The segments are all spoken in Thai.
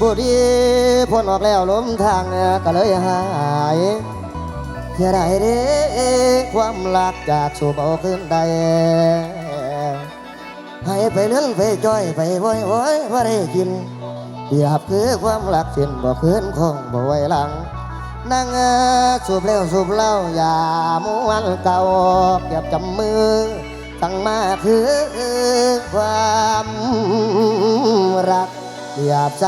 บุรีพ้นออกแล้วล้มทางก็เลยหายเท่าไรเด้ความรักจากสู่เบาขึ้นได้ให้ไปเลื่อนไปจ้อยไปว้อยว้อยว่าได้กินเปรียบคือความรักสิ้นบ่คืนคงบ่ไว้หลังนั่งสูบแล้วสูบเหล้าอย่าม้วนเก่าเก็บจำมือตั้งมาคือความรัก เปียบใจ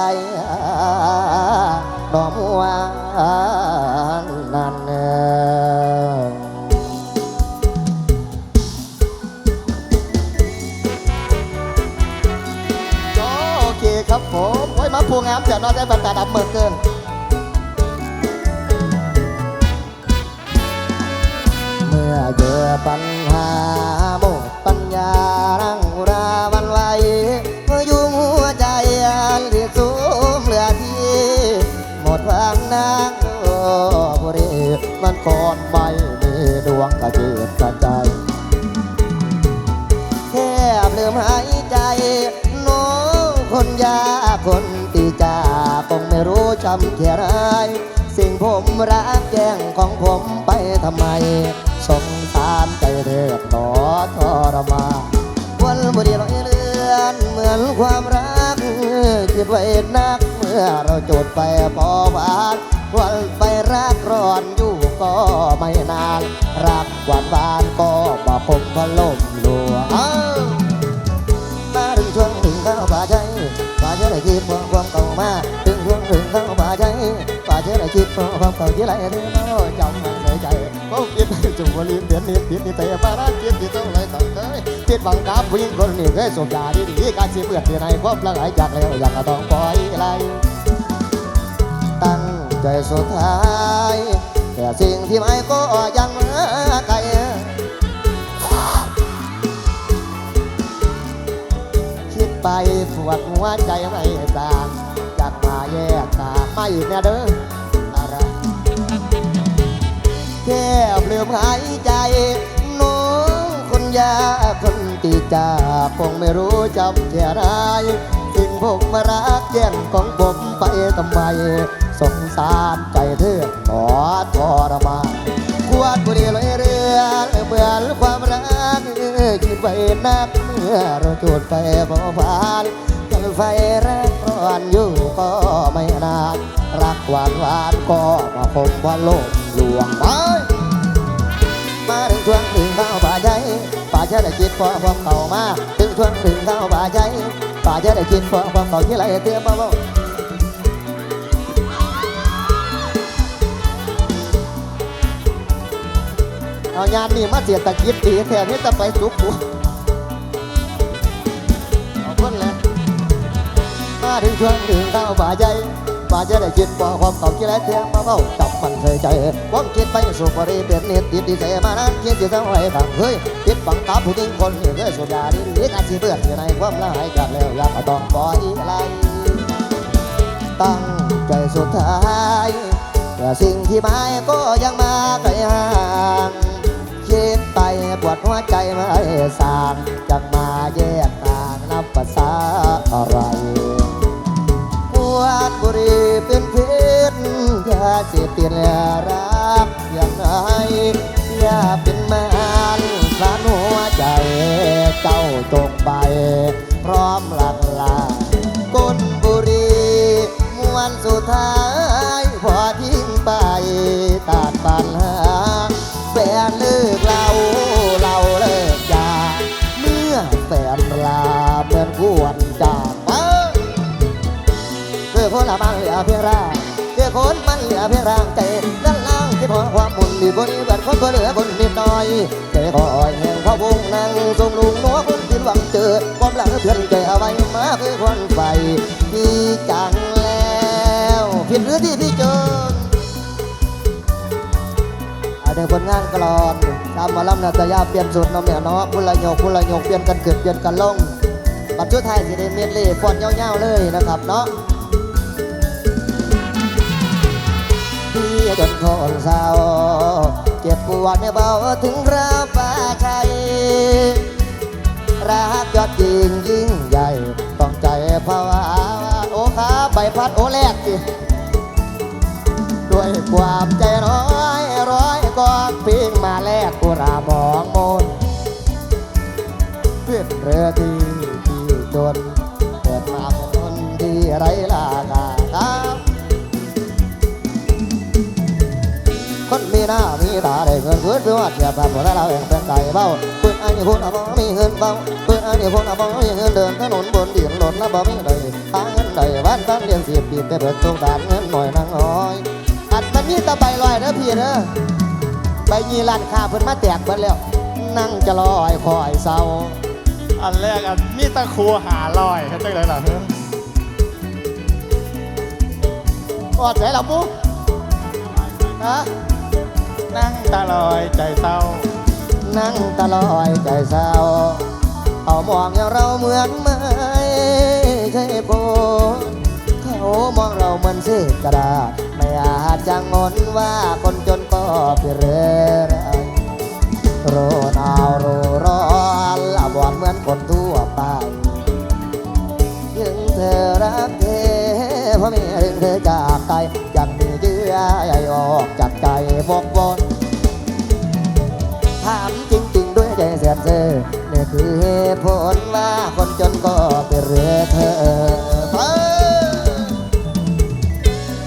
ดอกวานนั่นเองโอเคครับผมโอ้มาพูงามเดี๋ยวนอนได้บรรดาดับเบิดเกินเมื่อเจอปัญหาหมดปัญญารัง ก่อนไม่มีดวงกระเจิดกระจายแทบลืมหายใจ น้องคนยากคนตีจาคงไม่รู้จำแค่ไรสิ่งผมรักแย่งของผมไปทำไม สงสารใจเดือดหนอทรมาวันบุรีร้อยเลือนเหมือนความรักคิดไว้นักเมื่อเราจุดไปพอวานวันไปรักรอนอยู่ ก็ไม่นาน รักหวานบานก็มาพบพัดลมหลวงมาถึงช่วงถึงเข้าป่าใจป่าเชื่อได้คิดคว่าความเก่ามาถึงช่วงถึงเข้าป่าใจป่าเชื่อได้คิดคว่าความเก่าที่ไรเรื่น้อจำมันใส่ใจพบคิดจุ่มวลีเปลี่ยนนิดนิดนิดแต่มารักคิดที่ต้องเลยต้องเคยคิดบังคับผู้หญิงคนหนี้เคยสูบยาดีๆการเสียเพื่อนที่ไหนความละหายจากแล้วอยากก็ต้องปล่อยไหลตั้งใจสุดท้าย แต่สิ่งที่ไม่ก็ยังมาไกลคิดไปปวดหัวใจไม่จางจากมาแยกตาไม่แน่เด้ออะไรแค่เปลือมหายใจน้องคนยากคนตีจากคงไม่รู้จำแค่ไร สิ่งผมมารักแย่งของผมไปทำไมสงสารใจเธอขอทรมานควรบุรีลอยเรือเหมือนความรักคิดไว้นักเมื่อเราจุดไปบ่ผ่านกันไฟรักร้อนอยู่ก็ไม่นานรักหวานหวานก็มาคมว่าโลกลวงไปมาถึงช่วงถึงเข้าป่าใจป่าจะได้คิดพอความเก่ามาถึงช่วงถึงเข้าป่าใจ ป่าจะได้คิดพอความเก่าที่ไรเตี้ยบ่บ่เอางานนี่มาเสียตะกิดดีแทนที่จะไปสุกหัวเอาคนเลยมาถึงช่วงถึงเข้าป่าใจป่าจะได้คิดพอความเก่าที่ไรเตี้ยบ่บ่จับมั เคยใจความคิดไปสู่บริเวณนิดติดดีใจมานานคิดจะเท่าไรฟังเฮ้ยติดบังตาผู้หญิงคนนี้เคยสุดยาดีดีการสิเบื่ออยู่ในความละหายจากแล้วอยากต้องปล่อยอะไหลตั้งใจสุดท้ายแต่สิ่งที่หมายก็ยังมาไกลห่างคิดไปปวดหัวใจไม่สางจากมาแยกทางนับภาษาอะไรปวดบุรีเป็นพิษยา เสพติดรักอย่างไรอย่าเป็นแมนพลานหัวใจเจ้าจงไป พร้อมหลักลาก้นบุรีมวนสุดท้ายพอทิ้งไปตัดปัญหาแฟนเลิกเราเราเลิกยาเมื่อแฟนลาเหมือนกวนจากไปคือคนละมันเหลือเพียงร่า เพียงร่างใจด้านล่างที่พอความมุนดีบริบัติคนก็เหลือคนนิดหน่อยใจคอยแห่งเขาวงนั่งทรงลุงนัวคนที่หวังเจอความหลังเพื่อนใจเอาไว้มาคือควันไฟที่จังแล้วผิดหรือที่พี่เจออาเด็กผลงานกลอนตามมาล่ำนาตยาเปลี่ยนสุดน้องแม่เนาะคุณละโยกคุณละโยกเปลี่ยนกันเกิดเปลี่ยนกันลงบัตรชุดไทยสีแดเมดเล่ฟอนยาวๆเลยนะครับเนาะ จนคนเศร้าเจ็บปวดไม่เบาถึงราฟ้าชัยรักยอดยิงยิ่งใหญ่ ต้องใจภาวะโอ้ครับใบพัดโอแลกสิด้วยความใจน้อยร้อยกองพิงมาแลกกุรามองมนขึ้นเรือที่ที่จนเกิดมาเป็นคนที่ไรลา มีตาได้เงินเพื่อนเพื่อว่าเทียบกับหัวเราเองเป็นไก่เบ้าเพื่อนอันนี้พูดเอาบ่มีเงินเบ้าเพื่อนอันนี้พูดเอาบ่มีเงินเดินถนนบนดินหล่นแล้วบ่มีเลยหาเงินได้บ้านบ้านเลี้ยงเสียบปีบไปเบิดทุกด่านเงินหน่อยนั่งน้อยอันมันมีตะใบลอยเด้อพี่เด้อใบยีร้านค้าเพิ่นมาแตกเบิดแล้วนั่งจะลอยคอยเศร้าอันแรกอันมีตะครูหาลอยเขาจังไรล่ะเฮ้ยกอดใจเราปุ๊ฮะ นั่งตาลอยใจเศร้า นั่งตะลอยใจเศร้าเอามองอย่างเราเหมือนไม่ใช่โบเขามองเราเหมือนเศษกระดาษ ไม่อาจจะงอนว่าคนจนก็เปรไรโรนาวโรร้อนละบอกเหมือนคนทั่วไปยังเธอรักเธอเพราะไม่ถึงเธอจากไปยังมีเยื่อใยออกจากใจฟกวน นี่คือเหตุผลว่าคนจนก็เป็นเรือเธอ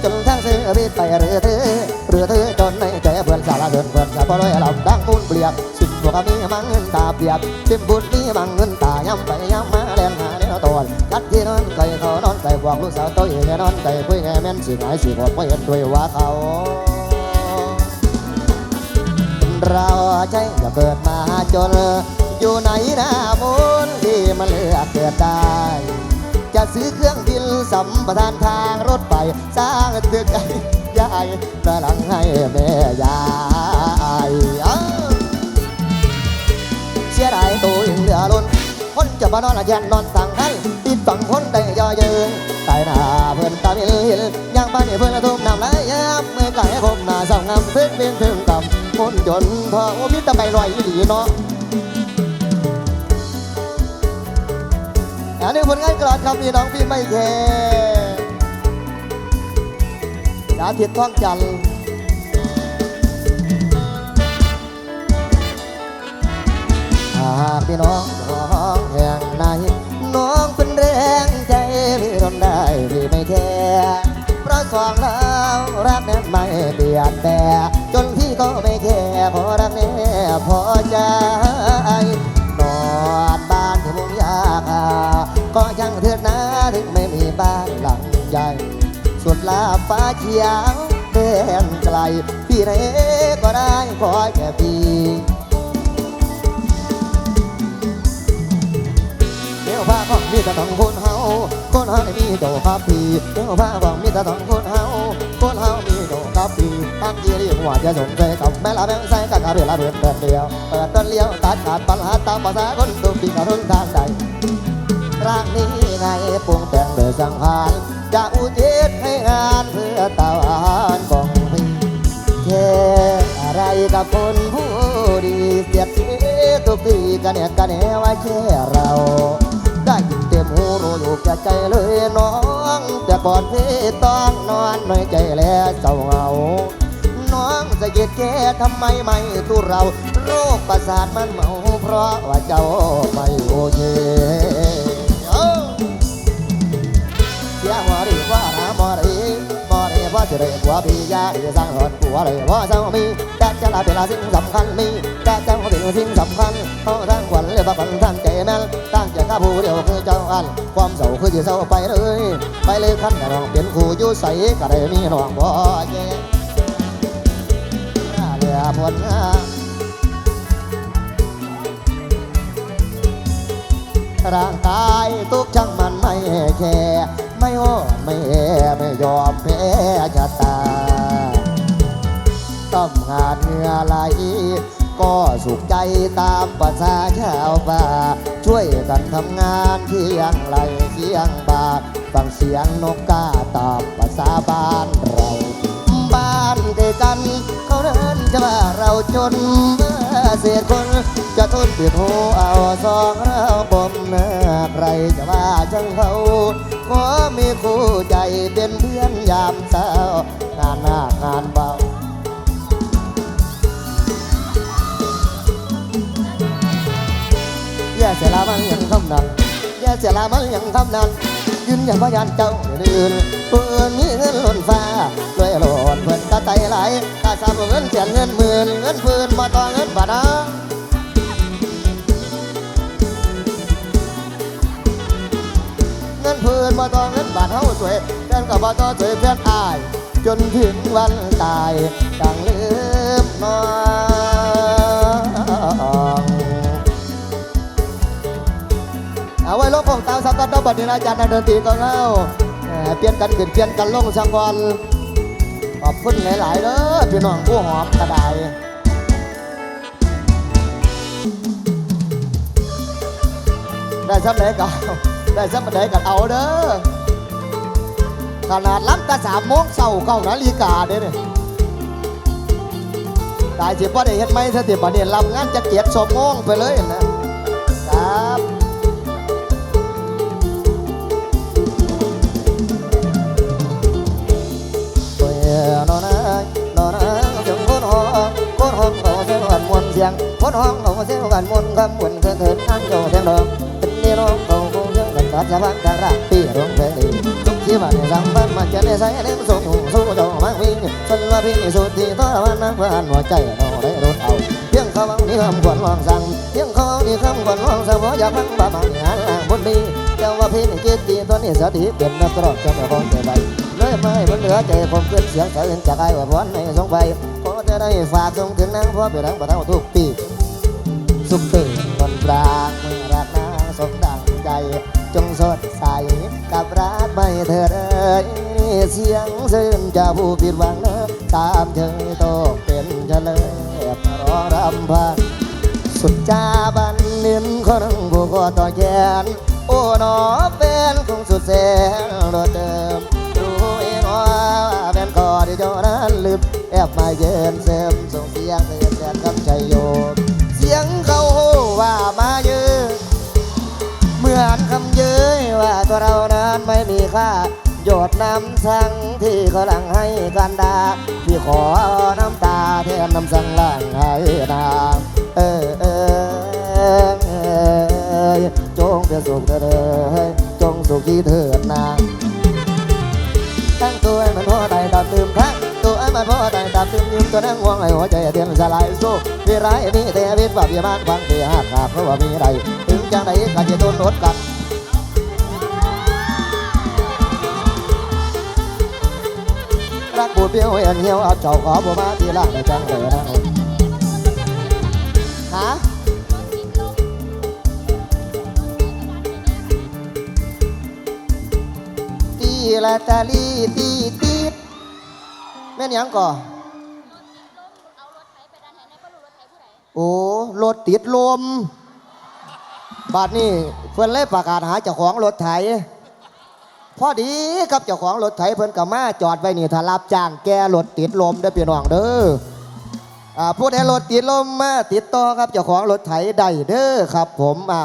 จนทั้งเสือบิดไปเรือเธอเรือเธอจนในใจเพื่อนสารเดินเพื่อนสาพลอยลำดังมูลเปลียกสิ่งพวกนี้มังเงินตาเปียกสิ่งบุญนี้มังเงินตาย้ำไปย้ำมาเล่นหาเล่นตอนกัดที่นอนไก่เขานอนไก่บอกลูกสาวตัวเองนอนไก่คุยแง่แม่นสิหายสิบอกไม่เห็นด้วยว่าเขา เราใช่จะเกิดมาจน อยู่ไหนนะมูลที่มันเลือกเกิดได้ จะซื้อเครื่องบินสัมปทานทางรถไฟสร้างตึกใหญ่ประลังให้แม่ยายเอ้าเสียดายตัวเองเหลือล้นคนจะมานอนละแยนนอนสั่งให้ ติดฝังคนได้ยอเยิงตายหน้าเพื่อนตาเบิลหินย่างบ้านนี่เพื่อนทุ่มน้ำไหลยับเมื่อไก่คมหน้าส่องงำเพิ่งเพียงถึงต่ำคนจนพอโอ้มิตรไปลอยอีเนาะอันนี้ผลงานกลอดครับพี่น้องพี่ไม่แคร์สาธิตท่องจันทร์หากพี่น้องน้องแห ไม่แค่พอรักแน่พอใจนอนบ้านที่มุงยากาก็ยังเถิดนะถึงไม่มีบ้านหลังใหญ่สุดลาฟ้าเขียวเป็นไกลพี่ไหนก็ได้ขอแค่พี่เดี๋ยวพาของมีแต่ต้องคนเฮาคนเฮาได้มีโดครับพี่เดี๋ยวพาของมีแต่ต้องคนเฮาคนเฮา มีโดครับพี่ตั้งยี่รีหัวจะสนใจกับแม่ละแบงใส่กับกระเบียละเบียเปิดเดียวเปิดต้นเลี้ยวตัดขาดปัญหาตามภาษาคนตุกปีกระรุ่นทางใดร่างนี้ไงปรุงแต่งโดยสังหารจะอุทิศให้งานเพื่อตาวานของพี่แค่อะไรกับคนผู้ดีเสียดสีทุกทีกันเนี่ยกันเนี่ยว่าแค่เราได้ ต็มหูรู้อยู่แก่ใจเลยน้อง แต่ก่อนพี่ต้องนอนน้อยใจแล้วเศร้าเหงาน้องจะเกียดแก่ทำไมไม่ตู้เราโรคประสาทมันเมาเพราะว่าเจ้าไม่โอเคเอ้าเสียหัวดีว่าน้ำบ่ดีบ่ดีว่าจะได้ผัวพี่ยาดีสร้างหดผัวเลยว่าเจ้ามี จะลาเป็นสิ่งสำคัญมีแต่เจ้าเป็นสิ่งสำคัญเพราะทั้งขวัญเลยบ่ฝันท่านใจแม่นตั้งใจข้าผู้เดียวคือเจ้าอัน ความเศร้าคือจะเศร้าไปเลย ไปเลยคันแต่น้องเป็นคู่อยู่ใสก็ได้มีน้องบ่แย่เหลือผลงานร่างกายทุกช่างมันไม่แคร์ไม่โอ้ไม่แอไม่ยอมแพ้ชะตาต้องงาน อไหลก็สุขใจตามภาษาชาวบ้านช่วยกันทำงานเคียงไหลเคียงบาทฟังเสียงนกกาตามภาษาบ้านเรา บ้านเด้วยกัน เขาเดินจะว่าเราจนเมื่อเศษคนจะทนปิดหูเอาสองเราปมเนื้อใครจะว่าจังเขาขอมีคู่ใจเป็นเพื่อนยามเศร้างานหน้างานเบา อย่าเสียละมันยังคำนั้นอย่าเสียละมันยังคำนั้นยืนยันพยานเจ้าเดือนเพื่อนมีเงินล้นฟ้าด้วยหลดเพื่อนตาใจไหลกาสามเงินเสียเงินหมื่นเงินพื้นมาต่อเงินบาทนะเงินพื้นมาต่อเงินบาทเฮาสวยเพื่อนกับบ่ต่อสวยเพื่อนอาย จนถึงวันตายดังลืมนอง เอาไว้ลบของตามสับตันดบัดนี้นะอาจารย์นักดนตรีก็เงาเปลี่ยนกันขึ้นเปลี่ยนกันลงสังวรขอบคุณหลายๆเด้อพี่น้องผู้หอมกระไดได้สับไหนก็เอาได้สับไหนก็เอาเด้อขนาดล้ำต่สามโมงเช้าเก้านาฬิกาเด้อเนี่ยตายสิบ่ได้เฮ็ดไหมสติบัดนี้รับงานจะเกียรติสมโมงไปเลยนะครับ เสียงคนห้องเขาเสียงกันมนคำมวนเถิดเถิดนั่งโจเสียงดอกเป็นนี่น้องเขาคงเสียงกันตัดสะพานทารักปีร้องเพลงดีทุกที่บ้านในสังพันมันจะได้ใส่เล่มส่งสู้เจ้ามังวิ่งสนว่าพี่สุดที่ทรมานนักผ่านหัวใจเราได้รถเอาเพียงเขาบังนี่คำควรวางสั่งเพียงเขานี่คำควรวางสั่งเพราอยากฟังบ้าบางงานล่างบนดี เจ้าว่าพี่นี่คิดดีตอนนี้สติเปลี่ยนนักตลอดจะไม่คงใจใดเลยไม่มันเหลือใจผมขึ้นเสียงสะอื้นจากไอ้ว่าพรในสองใบขอจะได้ฝากส่งถึงนางพ่อไปดังประเทาทุกปี สุขตื่นนนปรางเมื่อรักนางสมดังใจ จงสดใสกับรักไม่เถิดเอ่ยเสียงซื่นจะผู้ผิดหวังเนอะตามเธอโตเป็นเฉลยรอรำพันสุดจาบันนินคนผู้ก็ต่อแขน หนอเป็นคงสุดแสนรถเดิมรู้เองว่าเป็นคอที่เจ้านั้นลืมแอบมาเยินเสริมส่งเสียงเตือนแทนคำชัยโยเสียงเขาว่ามาเยอะเหมือนคำเย้ยว่าตัวเรานั้นไม่มีค่าหยดน้ำสังที่เขาหลังให้กันดาพี่ขอเอาน้ำตาแทนน้ำสังหลังให้นางเออเออ จงสุขเถิดเอ่ยจงสุขที่เถิดนาตั้งตัวให้มันพอใจตามตื่มทั้งตัวให้มันพอใจตามตื่มยืมตัวนั่งห่วงให้หัวใจเตียนสลายสู้มีร้ายมีแต่วิตว่าพี่บ้านฟังที่หักขาดเพราะว่ามีใดถึงจังไหนก็จะโดนรถกัดรักปูดเปี้ยวเอ็นเหี่ยวเอาเจ้าขอบัวมาที่ล่างได้จังเลยนะฮะ ละตาลีตีตีดแม่นยังก่อโอ้รถติดลม บาดนี้เพื่อนเลยประกาศหาเจ้าของรถไถพอดีกับเจ้าของรถไถเพิ่นกับมาจอดไว้นี่ถ้ารับจ้างแกรถติดลมได้พี่น้องเด้ออ่าผู้ใดรถติดลมมาติดต่อครับเจ้าของรถไถได้เด้อครับ ผมอ่า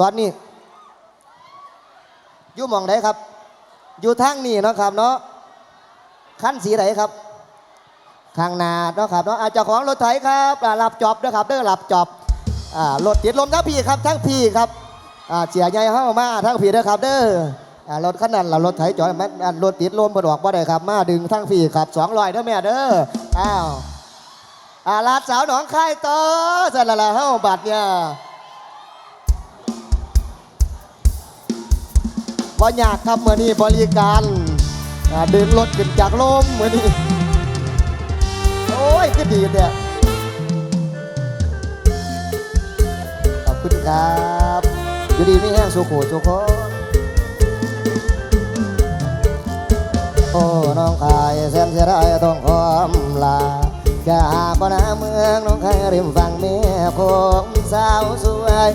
ตอนนี้ อยู่หมองไหนครับ อยู่ทางนี้เนาะครับเนาะขั้นสีไหนครับข้างหน้าเนาะครับเนาะอาเจ้าของรถไถครับอ่ารับจอบเด้อครับเด้อรับจอบอารถติดลมทั้งพี่ครับทั้งพี่ครับอาเสียใหญ่เข้ามาทั้งพี่เด้อครับเด้ออารถคันนั้นละรถไถจอยมันอ่รถติดลมบดอกบ่ได้ครับ มาดึงทั้งพี่ครับสองร้อยเด้อแม่เด้ออ้าวอาลาดสาวหนองคายต่อสละละเฮาบัดเนี่ย บ่ยากครับมื้อนี้บริการอ่าดึงรถขึ้นจากลมเมื้อนี้ โอ้ยก็ดีเนี่ยขอบคุณครับอยู่ดีไม่แห้งสุโขสุขโอ้น้องคายแสนเสียดายต้องขอมลาจะหาปนาเมืองน้องคายริมฝั่งเมียคงสาวสวย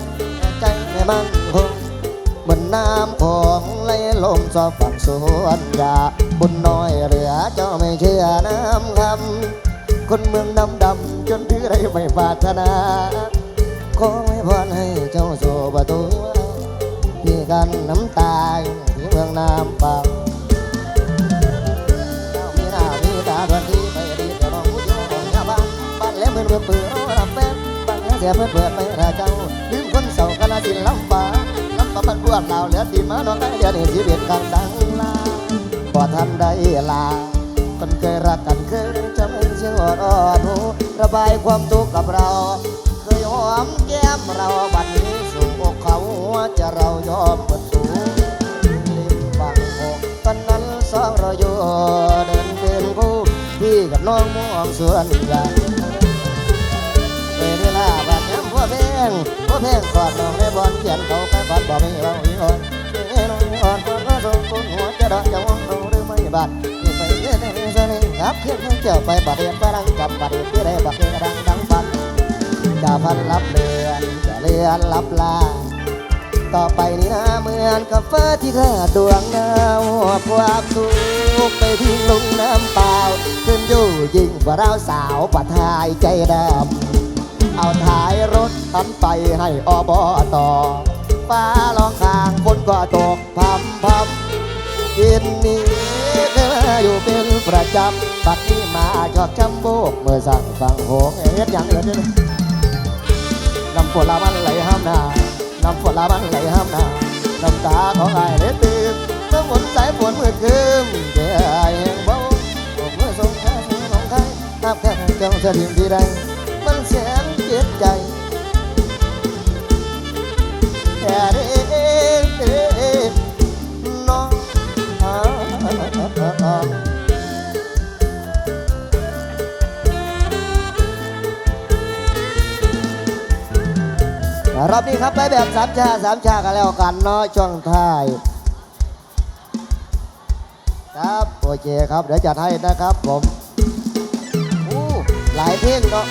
ใจไม่มั่นคง เมือนน้ำของไหลลลงสอบฝั่งสวนยาบุญน้อยเหลือเจ้าไม่เชื่อน้ำคำคนเมืองดำดำจนถือไรไม่ปรารถนา ขอให้พรให้เจ้าสู่ประตูพี่กันน้ำตาอยู่ที่เมืองน้ำปังมีหน้ามีตาทวนที่ไปดีแต่น้องผู้เดียวของยาบ้านบ้านแล้วเมือนเมืองปืนรอรับแฟนบ้านแล้วเสียเพื่อนเพื่อนไม่ราเจ้าลืมคนเศร้ากะลาสินลำ บากลำบากบ้านพวกเราเหลือตีมาน้องได้เดียวนี่ชีวิตกลางดังลาพอท่านได้ลา คนเคยรักกันเคยจะไม่เชื่อรอดูระบายความทุกข์กับเรา เคยหอมแก้มเราบัดนี้สู่อกเขาจะเรายอมเปิดสูริมบังอกตอนนั้นสองเราอยู่เดินเป็นคู่พี่กับน้องม่วงสวนใหญ่เป็น บัดย้ำพ่อเพลงพ่อเพงกอดน้องในบอลเขียนเขาแค่บอลบอกไม่เราอีกคนเอ้น้องอ่อนคนก็ส่งคนหัวจะดอกจะว่องรู้หรือไม่บัดนี่ไปเรื่อยๆเสน่ห์ครับขึ้นเกี่ยวไปบัดเรียนฝรั่งกับบัดเรียนที่ไรบัดเรียนดังดังบัดจะพันลับเลือนจะเลือนลับลาต่อไปนี้นะเหมือนกับฟ้าที่ขาดวงดาวความสุขไปทิ้งลงน้ำเปล่าขึ้นอยู่ยิ่งกว่าเราสาวปะทายใจดำเอาท้าย รถตันไปให้อบอต่อฟ้ารองข้างฝนก็ตกพำพำกินนี้เคยมาอยู่เป็นประจำบัดนี้มาชอบจำโบกเมื่อสั่งฟังโหงเอ็ดอย่างเอื่นเลยน้ำฝนละมันไหลห้ามหนาน้ำฝนละมันไหลห้ามหนาน้ำตาของไอ้เล็ดตื่นต้อฝนสายฝนเมืดคืมเจ้าไอ้แห่งเบาเมื่อสงแค่สงใครนับแค่เจ้าจะทิ้งที่ใด รอบนี้ครับไปแบบสามชาสามชากันแล้วกันเนาะช่วงท้ายครับโอเคครับเดี๋ยวจัดให้นะครับผมอู้หลายเพลงเนาะ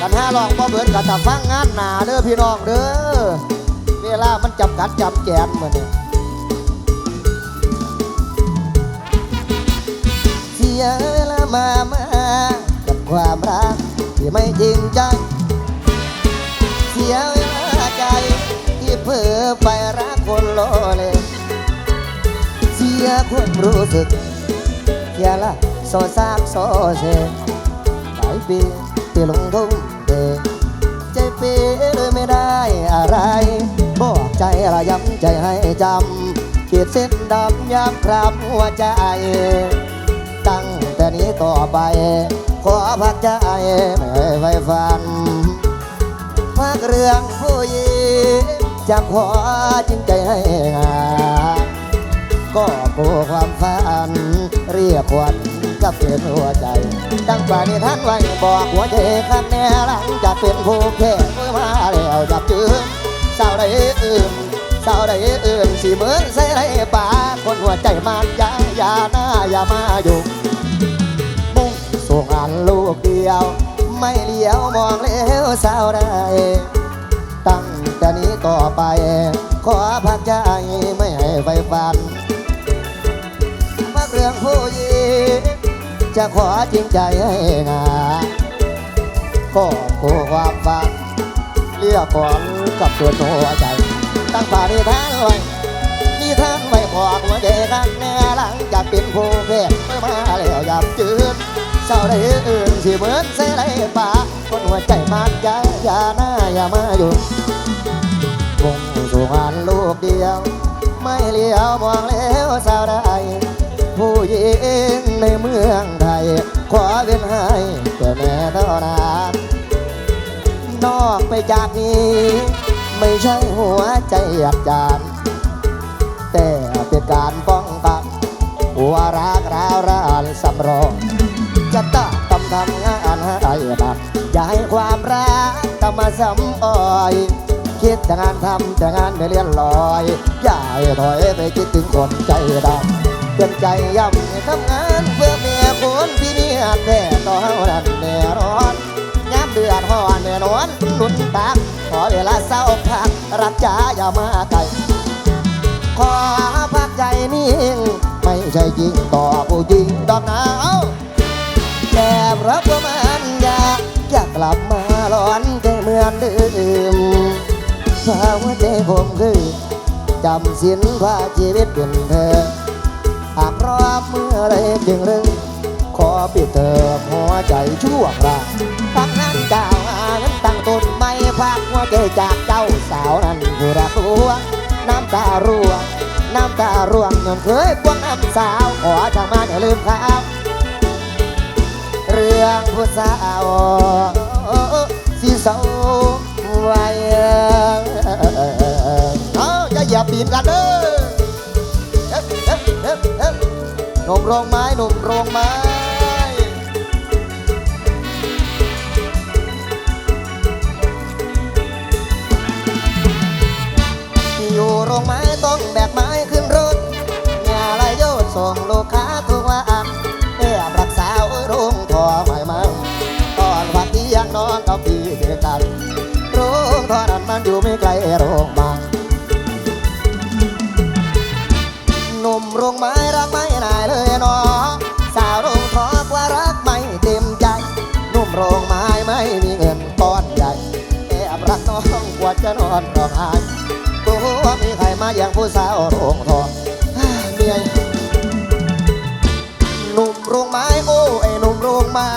กันห้าลองบ่เบิดกันต่ฟังงานหนาเด้อพี่น้องเด้อเวลามันจำกัดจำแกนเหมือนนี่เสียเวลามามากับความรัก ที่ไม่จริงใจเสียเวลาใจ ที่เพ้อไปรักคนโลเลเสียความรู้สึกเสียละโซซากโซเซหลายปีที่ลงทุ่มเทใจเปีเลยไม่ได้อะไรบอกใจละยำใจให้จำขีดเส้นดำย้ำครับหัวใจ ตั้งแต่นี้ต่อไป พักใจไม่ให้ไฟฟันพักเรื่องผู้หญิงจะขอจริงใจให้งานก็กลัวความฝันเรียกวัญกับเปลี่ยนหัวใจ ดังปานิท่านไว้บอกหัวใจคันแน่หลังจากเป็นผู้แค่เมื่อมาแล้วจับจืดสาวใดอื่นสาวใดอื่นสิเหมือนใส่ไรป่าคนหัวใจมันยาอย่าหน้าอย่ามาอยู่ ส่งอันลูกเดียว ไม่เลี้ยวมองเลี้ยวสาวใดตั้งแต่นี้ต่อไป ขอพักใจไม่ให้ไฟฟันพักเรื่องผู้หญิงจะขอจริงใจให้งาก็กูความฝันเรียกก่อนกับตัวหัวใจ ตั้งป่านิทานไว้นี่ท่านไม่บอกว่าเด็กแน่หลังจากเป็นผู้เพศเมื่อมาแล้วยับจืด เศร้าได้อื่นสิเหมือนเสไรป่าคนหัวใจมันยาอย่าหน้าอย่ามาอยู่มุ่งสู่งานลูกเดียว ไม่เลี้ยวมองแล้วสาวใดผู้หญิงในเมืองไทย ขอเป็นให้แต่แม่เท่านั้นนอกไปจากนี้ ไม่ใช่หัวใจอยากจานแต่เป็นการป้องกันหัวรักราวรานสำรอง จะต้องทำทำงานให้ได้บักอย่าให้ความรักต้องมาซ้ำอ้อยคิดแต่งานทำแต่งานไม่เลียนลอย อย่าให้ถอยไปคิดถึงคนใจดำเตือนใจย้ำทำงานเพื่อเมียคนที่เมียแท้ต่อนั้นแน่นอนย้ำเดือดร้อนแน่นอนหนุนตักขอเวลาเศร้าพักรักจ๋าอย่ามาไกลขอพักใจนิ่งไม่ใช่จริงต่อผู้หญิงดอกหนาว รับว่ามันอยากอยากกลับมาร้อนใจเมื่อเดิมสาวใจผมคือจำสินว่าชีวิตเป็นเธอหากรอบเมื่อไรจึงลึงขอปิดเธอหัวใจชั่วคราวทั้งนั้นเจ้าอานั้นตั้งต้นไม่พักหัวใจจากเจ้าสาวนั้นผู้รักหัวน้ำตาร่วงน้ำตาร่วงย้อนเคยควงน้ำสาวขอทางมาอย่าลืมข่าว เรื่องผู้สาวสีเศร้าไว้เอาจะอย่าปีนกันเด้อหนุ่มโรงไม้หนุ่มโรงไม้อยู่โรงไม้ต้องแบกไม้ขึ้นรถอย่าไรโยดส่งลูกค้าทุ กับพี่เดียกันโรงทอนั้นมันอยู่ไม่ไกลโรงบางหนุ่มโรงไม้รักไม่นายเลยเนาะสาวโรงทอกว่ารักไม่เต็มใจหนุ่มโรงไม้ไม่มีเงินก้อนใหญ่แอบรักน้องกว่าจะนอนร้องไห้ตัวมีใครมาอย่างผู้สาวโรงทองฮ่าเมียหนุ่มโรงไม้โอ้ไอ้หนุ่มโรงไม้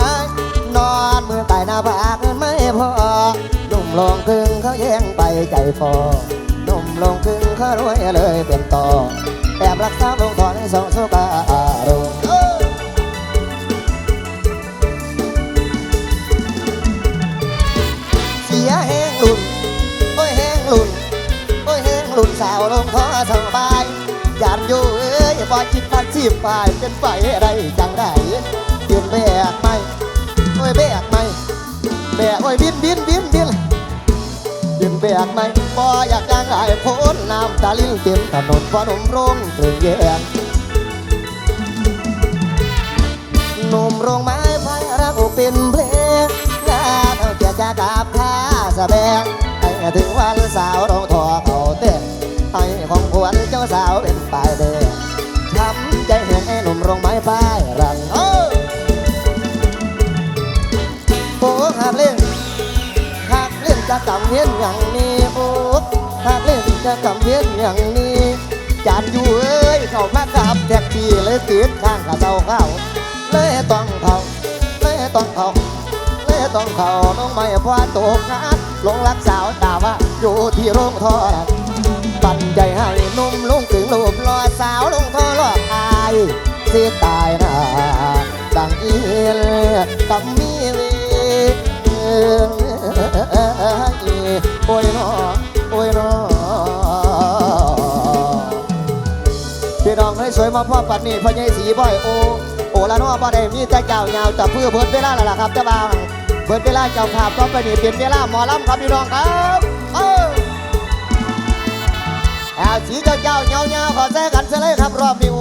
หนุ่มโรงครึ่งเขาแย่งไปใจฟอหนุ่มโรงครึ่งเขารวยเลยเป็นต่อแอบรักษาลงทอนให้สองสุกาอารมณ์เสียแห้งลุนโอ้ยแห้งลุนโอ้ยแห้งลุนสาวลงทอสบายยานอยู่เอ้ยบอจิตพันสิบปลายเป็นไฟอะไรจังได้เปลี่ยนแบกไหมโอ้ยแบกไหมแบกโอ้ยบินบินบินบิน ดินแบกไม่พออยากจางหายพ้นน้ำตาลิ้นเต็มถนนพอหนุ่มรงตรึงแยงหนุ่มโรงไม้ไฟรักเป็นเพลงงานเอาเกียจากาบท่าสะแบงให้ถึงวันสาวโรงทอเขาเต้นให้ของขวัญเจ้าสาวเป็นปลายแดงช้ำใจแห้งไอ้หนุ่มโรงไม้ไฟรัง เวียนอย่างนี้โอ้หากเล่นจะกำเวียนอย่างนี้จานอยู่เอ้ยเขามากับแท็กซี่เลยติดข้างกับเจ้าเข้าเลยต้องเขาเลยต้องเขาเลยต้องเขาน้องไม่พอตกงานลงรักสาวตาว่าอยู่ที่โรงทอดปั่นใจให้นุ่มลุงถึงลูบรอสาวลงทอรออายสิตายนะดังอีลกับมีเว โอ้ยนอโอ้ยนอพี่น้องให้สวยมาพ่อปัดนี่พ่อใหญ่สีบ่อยโอโอละนอบ่ได้มีแต่เจ้ายาวแต่เพื่อเบิดเวลาแล้วล่ะครับแต่บางเบิดเวลาเจ้าภาพต้องไปนี่เป็นเวลาหมอลำครับพี่น้องครับเออเอาสีเจ้าเจ้าเงาเงาขอแซ่กันเสียเลยครับรอบนี้